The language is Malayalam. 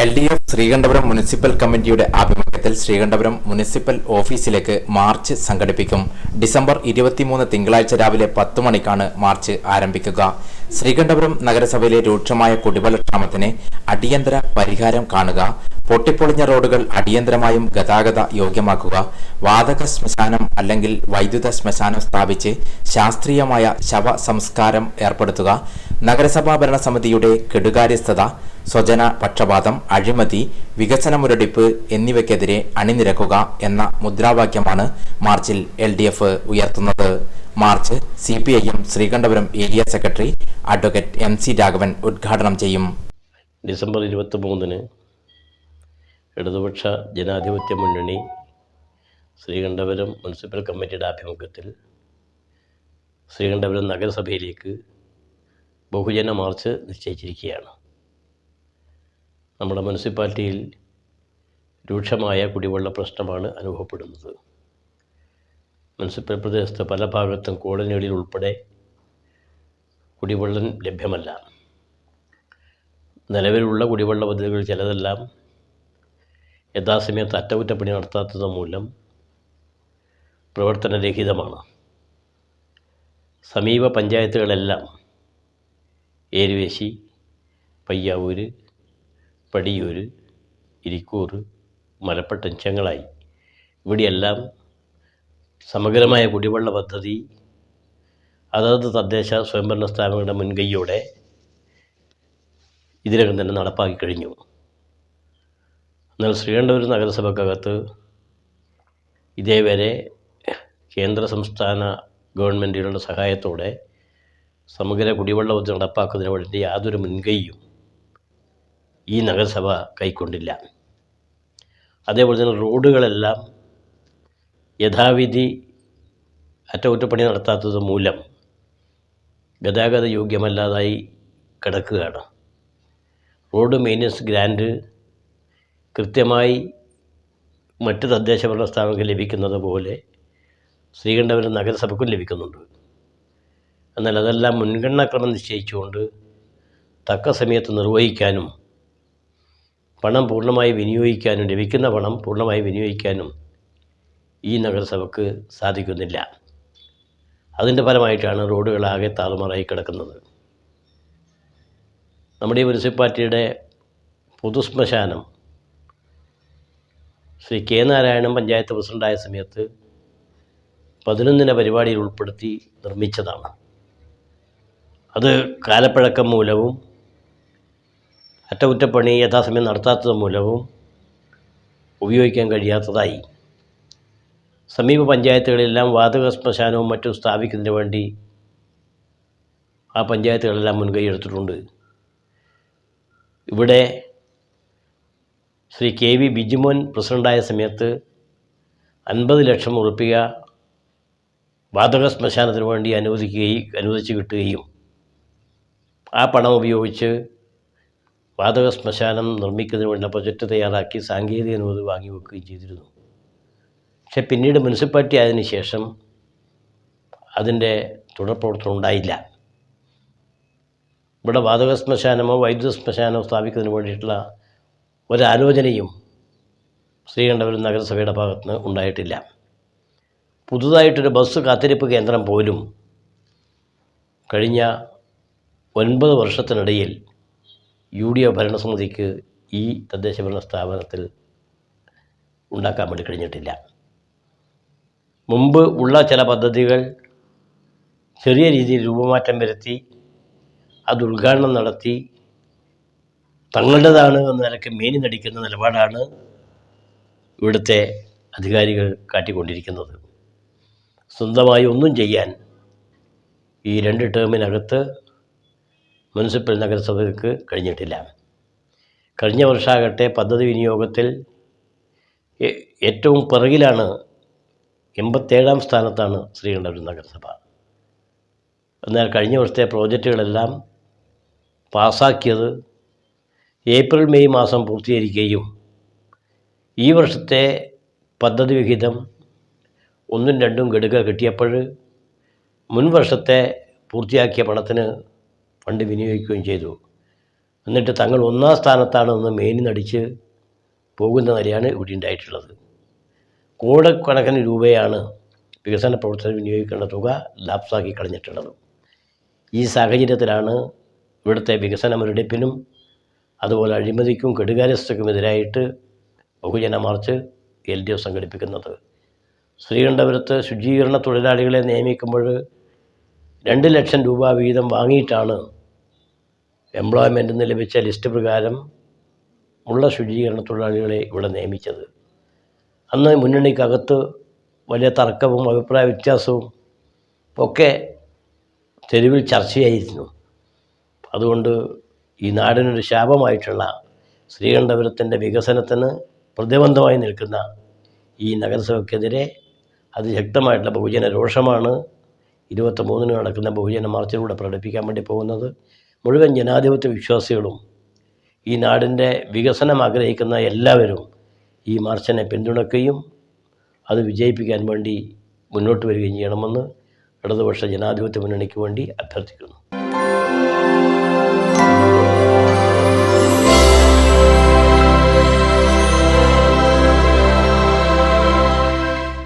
L D F Sreekandapuram municipal കമ്മിറ്റിയുടെ ആഭിമുഖ്യത്തിൽ ശ്രീകണ്ഠപുരം മുനിസിപ്പൽ ഓഫീസിലേക്ക് മാർച്ച് സംഘടിപ്പിക്കും. ഡിസംബർ ഇരുപത്തിമൂന്ന് തിങ്കളാഴ്ച രാവിലെ പത്ത് മണിക്കാണ് മാർച്ച് ആരംഭിക്കുക. ശ്രീകണ്ഠപുരം നഗരസഭയിലെ രൂക്ഷമായ കുടിവെള്ളക്ഷാമത്തിന് അടിയന്തര പരിഹാരം കാണുക. പൊട്ടിപ്പൊളിഞ്ഞ റോഡുകൾ അടിയന്തരമായും ഗതാഗത യോഗ്യമാക്കുക. വാതക ശ്മശാനം അല്ലെങ്കിൽ വൈദ്യുത ശ്മശാനം സ്ഥാപിച്ച് ശാസ്ത്രീയമായ ശവ സംസ്കാരം ഏർപ്പെടുത്തുക. നഗരസഭാ ഭരണ ഭരണസമിതിയുടെ കെടുകാര്യസ്ഥത സ്വജന പക്ഷപാതം അഴിമതി വികസന മുരടിപ്പ് എന്നിവയ്ക്കെതിരെ അണിനിരക്കുക എന്ന മുദ്രാവാക്യമാണ് മാർച്ചിൽ എൽ ഡി എഫ് ഉയർത്തുന്നത്. March C P I M Sreekandapuram area secretary advocate M C Raghavan ഉദ്ഘാടനം ചെയ്യും. ഡിസംബർ ഇരുപത്തി മൂന്നിന് ഇടതുപക്ഷ ജനാധിപത്യ മുന്നണി ശ്രീകണ്ഠപുരം മുനിസിപ്പൽ കമ്മിറ്റിയുടെ ആഭിമുഖ്യത്തിൽ ശ്രീകണ്ഠപുരം നഗരസഭയിലേക്ക് ബഹുജന മാർച്ച് നിശ്ചയിച്ചിരിക്കുകയാണ്. നമ്മുടെ മുനിസിപ്പാലിറ്റിയിൽ രൂക്ഷമായ കുടിവെള്ള പ്രശ്നമാണ് അനുഭവപ്പെടുന്നത്. മുനിസിപ്പൽ പ്രദേശത്ത് പല ഭാഗത്തും കോളനികളിൽ ഉൾപ്പെടെ കുടിവെള്ളം ലഭ്യമല്ല. നിലവിലുള്ള കുടിവെള്ള പദ്ധതികൾ ചിലതെല്ലാം യഥാസമയത്ത് അറ്റകുറ്റപ്പണി നടത്താത്തത് മൂലം പ്രവർത്തനരഹിതമാണ്. സമീപ പഞ്ചായത്തുകളെല്ലാം ഏരുവേശി പയ്യാവൂര് പടിയൂര് ഇരിക്കൂർ മലപ്പട്ടം ചെങ്ങളായി. ഇവിടെയെല്ലാം സമഗ്രമായ കുടിവെള്ള പദ്ധതി അതത് തദ്ദേശ സ്വയംഭരണ സ്ഥാപനങ്ങളുടെ മുൻകൈയോടെ ഇതിനകം തന്നെ നടപ്പാക്കി കഴിഞ്ഞു. എന്നാൽ ശ്രീകണ്ഠപുരം നഗരസഭക്കകത്ത് ഇതേവരെ കേന്ദ്ര സംസ്ഥാന ഗവൺമെന്റുകളുടെ സഹായത്തോടെ സമഗ്ര കുടിവെള്ള പദ്ധതി നടപ്പാക്കുന്നതിന് വേണ്ടി യാതൊരു മുൻകൈയും ഈ നഗരസഭ കൈക്കൊണ്ടില്ല. അതേപോലെ തന്നെ റോഡുകളെല്ലാം യഥാവിധി അറ്റകുറ്റപ്പണി നടത്താത്തത് മൂലം ഗതാഗത യോഗ്യമല്ലാതായി കിടക്കുകയാണ്. റോഡ് മെയിന്റനൻസ് ഗ്രാൻഡ് കൃത്യമായി മറ്റ് തദ്ദേശ ഭരണ സ്ഥാപനങ്ങൾക്ക് ലഭിക്കുന്നത് പോലെ ശ്രീകണ്ഠപുരം നഗരസഭയ്ക്കും ലഭിക്കുന്നുണ്ട്. എന്നാൽ അതെല്ലാം മുൻഗണനാക്രമം നിശ്ചയിച്ചുകൊണ്ട് തക്ക സമയത്ത് നിർവഹിക്കാനും പണം പൂർണമായി വിനിയോഗിക്കാനും ലഭിക്കുന്ന പണം പൂർണമായി വിനിയോഗിക്കാനും ഈ നഗരസഭയ്ക്ക് സാധിക്കുന്നില്ല. അതിന്റെ ഫലമായിട്ടാണ് റോഡുകളാകെ താറുമാറായി കിടക്കുന്നത്. നമ്മുടെ മുനിസിപ്പാലിറ്റിയുടെ പൊതുശ്മശാനം ശ്രീ കെ നാരായണൻ പഞ്ചായത്ത് പ്രസിഡന്റായ സമയത്ത് പതിനൊന്നിന പരിപാടിയിൽ ഉൾപ്പെടുത്തി നിർമ്മിച്ചതാണ്. അത് കാലപ്പഴക്കം മൂലവും അറ്റകുറ്റപ്പണി യഥാസമയം നടത്താത്തത് മൂലവും ഉപയോഗിക്കാൻ കഴിയാത്തതായി. സമീപ പഞ്ചായത്തുകളിലെല്ലാം വാതക ശ്മശാനവും മറ്റും സ്ഥാപിക്കുന്നതിന് വേണ്ടി ആ പഞ്ചായത്തുകളെല്ലാം മുൻകൈ എടുത്തിട്ടുണ്ട്. ഇവിടെ ശ്രീ കെ വി ബിജിമോൻ പ്രസിഡന്റായ സമയത്ത് അൻപത് ലക്ഷം ഉറപ്പിക വാതക ശ്മശാനത്തിന് വേണ്ടി അനുവദിക്കുകയും അനുവദിച്ചു കിട്ടുകയും ആ പണം ഉപയോഗിച്ച് വാതക ശ്മശാനം നിർമ്മിക്കുന്നതിന് വേണ്ട പ്രൊജക്റ്റ് തയ്യാറാക്കി സാങ്കേതിക അനുമതി വാങ്ങി വെക്കുകയും ചെയ്തിരുന്നു. പക്ഷെ പിന്നീട് മുനിസിപ്പാലിറ്റി ആയതിനു ശേഷം അതിന്റെ തുടർ പ്രവർത്തനം ഉണ്ടായില്ല. ഇവിടെ വാതക ശ്മശാനമോ വൈദ്യുത ശ്മശാനമോ സ്ഥാപിക്കുന്നതിന് വേണ്ടിയിട്ടുള്ള ഒരാലോചനയും ശ്രീകണ്ഠപുരം നഗരസഭയുടെ ഭാഗത്ത് നിന്ന് ഉണ്ടായിട്ടില്ല. പുതുതായിട്ടൊരു ബസ് കാത്തിരിപ്പ് കേന്ദ്രം പോലും കഴിഞ്ഞ ഒൻപത് വർഷത്തിനിടയിൽ യു ഡി എഫ് ഭരണസമിതിക്ക് ഈ തദ്ദേശ ഭരണ സ്ഥാപനത്തിൽ ഉണ്ടാക്കാൻ വേണ്ടി കഴിഞ്ഞിട്ടില്ല. മുമ്പ് ഉള്ള ചില പദ്ധതികൾ ചെറിയ രീതിയിൽ രൂപമാറ്റം വരുത്തി അത് ഉദ്ഘാടനം നടത്തി തങ്ങളുടേതാണ് എന്ന നിലയ്ക്ക് മേനി നടിക്കുന്ന നിലപാടാണ് ഇവിടുത്തെ അധികാരികൾ കാട്ടിക്കൊണ്ടിരിക്കുന്നത്. സ്വന്തമായി ഒന്നും ചെയ്യാൻ ഈ രണ്ട് ടേമിനകത്ത് മുനിസിപ്പൽ നഗരസഭയ്ക്ക് കഴിഞ്ഞിട്ടില്ല. കഴിഞ്ഞ വർഷമാകട്ടെ പദ്ധതി വിനിയോഗത്തിൽ ഏറ്റവും പിറകിലാണ് എൺപത്തേഴാം സ്ഥാനത്താണ് ശ്രീകണ്ഠപുരം നഗരസഭ. എന്നാൽ കഴിഞ്ഞ വർഷത്തെ പ്രോജക്റ്റുകളെല്ലാം പാസ്സാക്കിയത് ഏപ്രിൽ മെയ് മാസം പൂർത്തീകരിക്കുകയും ഈ വർഷത്തെ പദ്ധതി വിഹിതം ഒന്നും രണ്ടും ഗഡുക കിട്ടിയപ്പോൾ മുൻ വർഷത്തെ പൂർത്തിയാക്കിയ പണത്തിന് ഫണ്ട് വിനിയോഗിക്കുകയും ചെയ്തു. എന്നിട്ട് തങ്ങൾ ഒന്നാം സ്ഥാനത്താണെന്ന് മേനി നടിച്ച് പോകുന്ന നിലയാണ് ഇവിടെ ഉണ്ടായിട്ടുള്ളത്. കോടക്കണക്കിന് രൂപയാണ് വികസന പ്രവർത്തനം വിനിയോഗിക്കേണ്ട തുക ലാപ്സാക്കി കളഞ്ഞിട്ടുള്ളത്. ഈ സാഹചര്യത്തിലാണ് ഇവിടുത്തെ വികസന മുരടിപ്പിനും അതുപോലെ അഴിമതിക്കും കെടുകാര്യസ്ഥക്കുമെതിരായിട്ട് ബഹുജന മാർച്ച് എൽ ഡി എഫ് സംഘടിപ്പിക്കുന്നത്. ശ്രീകണ്ഠപുരത്ത് ശുചീകരണ തൊഴിലാളികളെ നിയമിക്കുമ്പോൾ രണ്ട് ലക്ഷം രൂപ വീതം വാങ്ങിയിട്ടാണ് എംപ്ലോയ്മെന്റിൽ നിന്ന് ലഭിച്ച ലിസ്റ്റ് പ്രകാരം ഉള്ള ശുചീകരണ തൊഴിലാളികളെ ഇവിടെ നിയമിച്ചത്. അന്ന് മുന്നണിക്കകത്ത് വലിയ തർക്കവും അഭിപ്രായ വ്യത്യാസവും ഒക്കെ തെരുവിൽ ചർച്ചയായിരുന്നു. അതുകൊണ്ട് ഈ നാടിനൊരു ശാപമായിട്ടുള്ള ശ്രീകണ്ഠപുരത്തിന്റെ വികസനത്തിന് പ്രതിബന്ധമായി നിൽക്കുന്ന ഈ നഗരസഭയ്ക്കെതിരെ അതിശക്തമായിട്ടുള്ള ബഹുജന രോഷമാണ് ഇരുപത്തി മൂന്നിന് നടക്കുന്ന ബഹുജന മാർച്ചിലൂടെ പ്രകടിപ്പിക്കാൻ വേണ്ടി പോകുന്നത് മുഴുവൻ ജനാധിപത്യ വിശ്വാസികളും ഈ നാടിന്റെ വികസനം ആഗ്രഹിക്കുന്ന എല്ലാവരും ഈ മാർച്ചിനെ പിന്തുണയ്ക്കുകയും അത് വിജയിപ്പിക്കാൻ വേണ്ടി മുന്നോട്ട് വരികയും ചെയ്യണമെന്ന് ഇടതുപക്ഷ ജനാധിപത്യ മുന്നണിക്ക് വേണ്ടി അഭ്യർത്ഥിക്കുന്നു.